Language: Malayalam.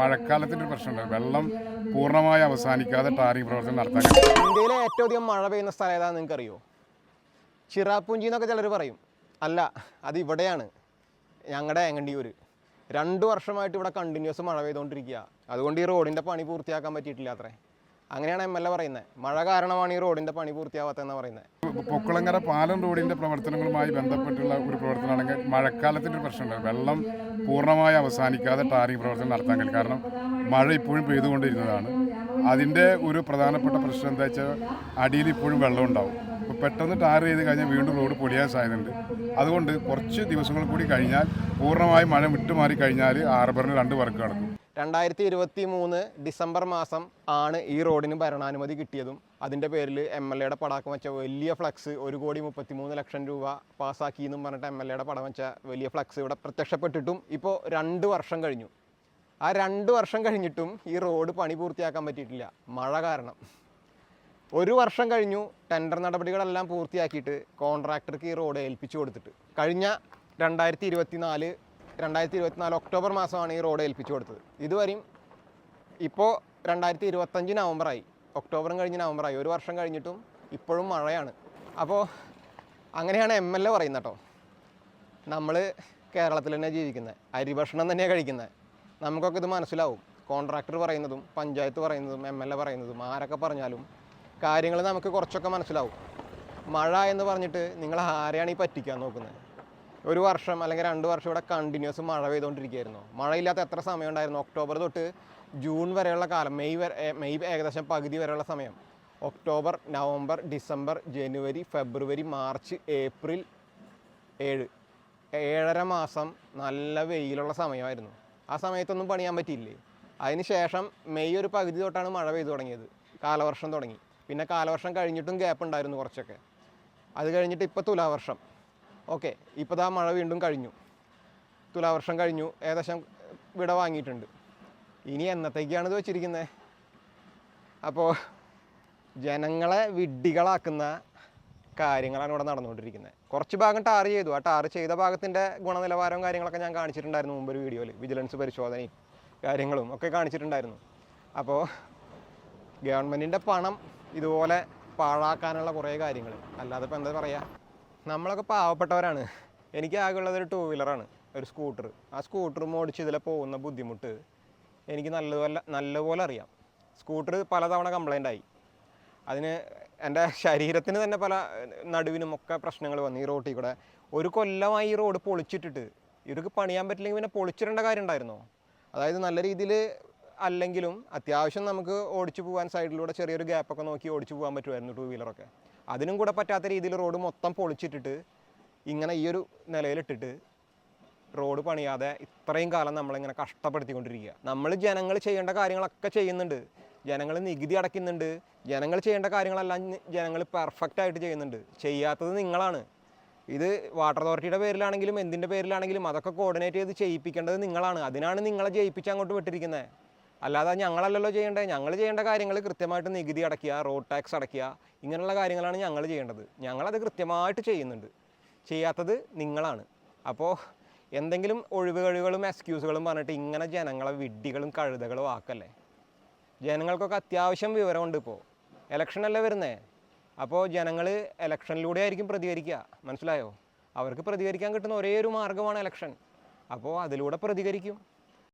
മഴക്കാലത്തിന്റെ പ്രശ്നമുണ്ട്. വെള്ളം പൂർണമായി അവസാനിക്കാതെ ടാറിംഗ് പ്രവർത്തനം നടത്താൻ. ഇന്ത്യയിലെ ഏറ്റവും അധികം മഴ പെയ്യുന്ന സ്ഥലം ഏതാണെന്ന് നിങ്ങൾക്ക് അറിയോ ചിറാപ്പുഞ്ചി എന്നൊക്കെ ചിലർ പറയും. അല്ല അത് ഇവിടെയാണ്. ഞങ്ങളുടെ ഏങ്ങണ്ടിയൂർ രണ്ട് വർഷമായിട്ട് ഇവിടെ കണ്ടിന്യൂസ് മഴ പെയ്തുകൊണ്ടിരിക്കുക അതുകൊണ്ട് ഈ റോഡിന്റെ പണി പൂർത്തിയാക്കാൻ പറ്റിയിട്ടില്ല അത്രേ അങ്ങനെയാണ് എം എൽ എ പറയുന്നത് മഴ കാരണമാണ് ഈ റോഡിന്റെ പണി പൂർത്തിയാവാത്തതെന്ന് പറയുന്നത് പൊക്കുളങ്ങര പാലം റോഡിന്റെ പ്രവർത്തനങ്ങളുമായി ബന്ധപ്പെട്ടുള്ള ഒരു പ്രവർത്തനമാണെങ്കിൽ മഴക്കാലത്തിന്റെ ഒരു പ്രശ്നമുണ്ട്. വെള്ളം പൂർണമായി അവസാനിക്കാതെ ടാറിംഗ് പ്രവർത്തനം നടത്താൻ കഴിയും. കാരണം മഴ ഇപ്പോഴും പെയ്തുകൊണ്ടിരുന്നതാണ്. അതിന്റെ ഒരു പ്രധാനപ്പെട്ട പ്രശ്നം എന്താ വെച്ചാൽ അടിയിൽ ഇപ്പോഴും വെള്ളം ഉണ്ടാവും. അപ്പോൾ പെട്ടെന്ന് ടാർ ചെയ്ത് കഴിഞ്ഞാൽ വീണ്ടും റോഡ് പൊടിയാൻ സാധ്യതയുണ്ട് അതുകൊണ്ട് കുറച്ച് ദിവസങ്ങൾ കൂടി കഴിഞ്ഞാൽ പൂർണമായി മഴ വിട്ടുമാറി കഴിഞ്ഞാൽ ആർബറിന് രണ്ട് വർക്ക് നടക്കും. രണ്ടായിരത്തി ഇരുപത്തി മൂന്ന് ഡിസംബർ മാസം ആണ് ഈ റോഡിന് ഭരണാനുമതി കിട്ടിയതും. അതിന്റെ പേരിൽ എം എൽ എയുടെ പടാക്കം വെച്ച വലിയ ഫ്ലക്സ് ഒരു കോടി മുപ്പത്തി മൂന്ന് ലക്ഷം രൂപ പാസ്സാക്കി എന്നും പറഞ്ഞിട്ട് എം എൽ എയുടെ പടം വെച്ച വലിയ ഫ്ലക്സ് ഇവിടെ പ്രത്യക്ഷപ്പെട്ടിട്ടും ഇപ്പോൾ രണ്ട് വർഷം കഴിഞ്ഞു. ആ രണ്ട് വർഷം കഴിഞ്ഞിട്ടും ഈ റോഡ് പണി പൂർത്തിയാക്കാൻ പറ്റിയിട്ടില്ല. മഴ കാരണം. ഒരു വർഷം കഴിഞ്ഞു ടെൻഡർ നടപടികളെല്ലാം പൂർത്തിയാക്കിയിട്ട് കോൺട്രാക്ടർക്ക് ഈ റോഡ് ഏൽപ്പിച്ചു കൊടുത്തിട്ട്. കഴിഞ്ഞ രണ്ടായിരത്തി ഇരുപത്തി നാല് രണ്ടായിരത്തി ഇരുപത്തിനാല് ഒക്ടോബർ മാസമാണ് ഈ റോഡ് ഏൽപ്പിച്ചു കൊടുത്തത്. ഇതുവരെയും ഇപ്പോൾ രണ്ടായിരത്തി ഇരുപത്തഞ്ച് നവംബറായി. ഒക്ടോബറും കഴിഞ്ഞ് നവംബറായി. ഒരു വർഷം കഴിഞ്ഞിട്ടും ഇപ്പോഴും മഴയാണ്. അപ്പോൾ അങ്ങനെയാണ് എം എൽ എ പറയുന്നത് കേട്ടോ. നമ്മൾ കേരളത്തിൽ തന്നെ ജീവിക്കുന്നത്. അരിഭക്ഷണം തന്നെയാണ് കഴിക്കുന്നത്. നമുക്കൊക്കെ ഇത് മനസ്സിലാവും. കോൺട്രാക്ടർ പറയുന്നതും പഞ്ചായത്ത് പറയുന്നതും എം എൽ എ പറയുന്നതും ആരൊക്കെ പറഞ്ഞാലും കാര്യങ്ങൾ നമുക്ക് കുറച്ചൊക്കെ മനസ്സിലാവും. മഴ എന്ന് പറഞ്ഞിട്ട് നിങ്ങൾ ആരെയാണ് ഈ പറ്റിക്കാൻ നോക്കുന്നത്? ഒരു വർഷം അല്ലെങ്കിൽ രണ്ട് വർഷം ഇവിടെ കണ്ടിന്യൂസ് മഴ പെയ്തുകൊണ്ടിരിക്കുകയായിരുന്നു. മഴയില്ലാത്ത എത്ര സമയം ഉണ്ടായിരുന്നു? ഒക്ടോബർ തൊട്ട് ജൂൺ വരെയുള്ള കാലം. മെയ് വരെ മെയ് ഏകദേശം പകുതി വരെയുള്ള സമയം. October November December January February March April ഏഴ്. ഏഴര മാസം നല്ല വെയിലുള്ള സമയമായിരുന്നു. ആ സമയത്തൊന്നും പണിയാൻ പറ്റിയില്ലേ? അതിന് ശേഷം മെയ് ഒരു പകുതി തൊട്ടാണ് മഴ പെയ്തു തുടങ്ങിയത്. കാലവർഷം തുടങ്ങി. പിന്നെ കാലവർഷം കഴിഞ്ഞിട്ടും ഗ്യാപ്പ് ഉണ്ടായിരുന്നു കുറച്ചൊക്കെ. അത് കഴിഞ്ഞിട്ട് ഇപ്പോൾ തുലാവർഷം. ഓക്കെ ഇപ്പോൾ ആ മഴ വീണ്ടും കഴിഞ്ഞു. തുലാവർഷം കഴിഞ്ഞു. ഏകദേശം വിട വാങ്ങിയിട്ടുണ്ട്. ഇനി എന്നത്തേക്കാണ് ഇത് വെച്ചിരിക്കുന്നത് അപ്പോൾ ജനങ്ങളെ വിഡ്ഢികളാക്കുന്ന കാര്യങ്ങളാണ് ഇവിടെ നടന്നുകൊണ്ടിരിക്കുന്നത്. കുറച്ച് ഭാഗം ടാർ ചെയ്തു. ആ ടാർ ചെയ്ത ഭാഗത്തിന്റെ ഗുണനിലവാരവും കാര്യങ്ങളൊക്കെ ഞാൻ കാണിച്ചിട്ടുണ്ടായിരുന്നു മുമ്പ് ഒരു വീഡിയോയിൽ വിജിലൻസ് പരിശോധനയും കാര്യങ്ങളും ഒക്കെ കാണിച്ചിട്ടുണ്ടായിരുന്നു. അപ്പോൾ ഗവൺമെന്റിന്റെ പണം ഇതുപോലെ പാഴാക്കാനുള്ള കുറേ കാര്യങ്ങൾ അല്ലാതെ ഇപ്പോൾ എന്താ പറയുക നമ്മളൊക്കെ പാവപ്പെട്ടവരാണ്. എനിക്ക് ആകെയുള്ളത് ഒരു ടൂ വീലറാണ് ഒരു സ്കൂട്ടർ ആ സ്കൂട്ടർ ഓടിച്ച് ഇതിലെ പോകുന്ന ബുദ്ധിമുട്ട് എനിക്ക് നല്ലതുപോലെ നല്ലപോലെ അറിയാം. സ്കൂട്ടർ പലതവണ കംപ്ലൈന്റ് ആയി. അതിന് എന്റെ ശരീരത്തിന് തന്നെ പല നടുവിനും ഒക്കെ പ്രശ്നങ്ങൾ വന്നു ഈ റോട്ടിൽ കൂടെ. ഒരു കൊല്ലമായി ഈ റോഡ് പൊളിച്ചിട്ടിട്ട്. ഇവർക്ക് പണിയാൻ പറ്റില്ലെങ്കിൽ പിന്നെ പൊളിച്ചിടേണ്ട കാര്യം ഉണ്ടായിരുന്നോ? അതായത് നല്ല രീതിയിൽ അല്ലെങ്കിലും അത്യാവശ്യം നമുക്ക് ഓടിച്ചു പോകാൻ സൈഡിലൂടെ ചെറിയൊരു ഗ്യാപ്പൊക്കെ നോക്കി ഓടിച്ചു പോകാൻ പറ്റുമായിരുന്നു ടൂ വീലറൊക്കെ അതിനും കൂടെ പറ്റാത്ത രീതിയിൽ റോഡ് മൊത്തം പൊളിച്ചിട്ടിട്ട് ഇങ്ങനെ ഈ ഒരു നിലയിലിട്ടിട്ട് റോഡ് പണിയാതെ ഇത്രയും കാലം നമ്മളിങ്ങനെ കഷ്ടപ്പെടുത്തിക്കൊണ്ടിരിക്കുക. നമ്മൾ ജനങ്ങൾ ചെയ്യേണ്ട കാര്യങ്ങളൊക്കെ ചെയ്യുന്നുണ്ട്. ജനങ്ങൾ നികുതി അടയ്ക്കുന്നുണ്ട്. ജനങ്ങൾ ചെയ്യേണ്ട കാര്യങ്ങളെല്ലാം ജനങ്ങൾ പെർഫെക്റ്റ് ആയിട്ട് ചെയ്യുന്നുണ്ട്. ചെയ്യാത്തത് നിങ്ങളാണ്. ഇത് വാട്ടർ അതോറിറ്റിയുടെ പേരിലാണെങ്കിലും എന്തിന്റെ പേരിലാണെങ്കിലും അതൊക്കെ കോർഡിനേറ്റ് ചെയ്ത് ചെയ്യിപ്പിക്കേണ്ടത് നിങ്ങളാണ്. അതിനാണ് നിങ്ങളെ ജയിപ്പിച്ച് അങ്ങോട്ട് വിട്ടിരിക്കുന്നത് അല്ലാതെ ഞങ്ങളല്ലല്ലോ ചെയ്യേണ്ടത് ഞങ്ങൾ ചെയ്യേണ്ട കാര്യങ്ങൾ കൃത്യമായിട്ട് നികുതി അടയ്ക്കുക റോഡ് ടാക്സ് അടയ്ക്കുക ഇങ്ങനെയുള്ള കാര്യങ്ങളാണ് ഞങ്ങൾ ചെയ്യേണ്ടത്. ഞങ്ങളത് കൃത്യമായിട്ട് ചെയ്യുന്നുണ്ട്. ചെയ്യാത്തത് നിങ്ങളാണ്. അപ്പോൾ എന്തെങ്കിലും ഒഴിവുകഴിവുകളും എക്സ്ക്യൂസുകളും പറഞ്ഞിട്ട് ഇങ്ങനെ ജനങ്ങളെ വിഡ്ഢികളും കഴുതകളും ആക്കല്ലേ? ജനങ്ങൾക്കൊക്കെ അത്യാവശ്യം വിവരമുണ്ട് ഇപ്പോൾ ഇലക്ഷനല്ലേ വരുന്നേ? അപ്പോൾ ജനങ്ങൾ ഇലക്ഷനിലൂടെ ആയിരിക്കും പ്രതികരിക്കുക. മനസ്സിലായോ? അവർക്ക് പ്രതികരിക്കാൻ കിട്ടുന്ന ഒരേ ഒരു മാർഗമാണ് ഇലക്ഷൻ അപ്പോൾ അതിലൂടെ പ്രതികരിക്കും.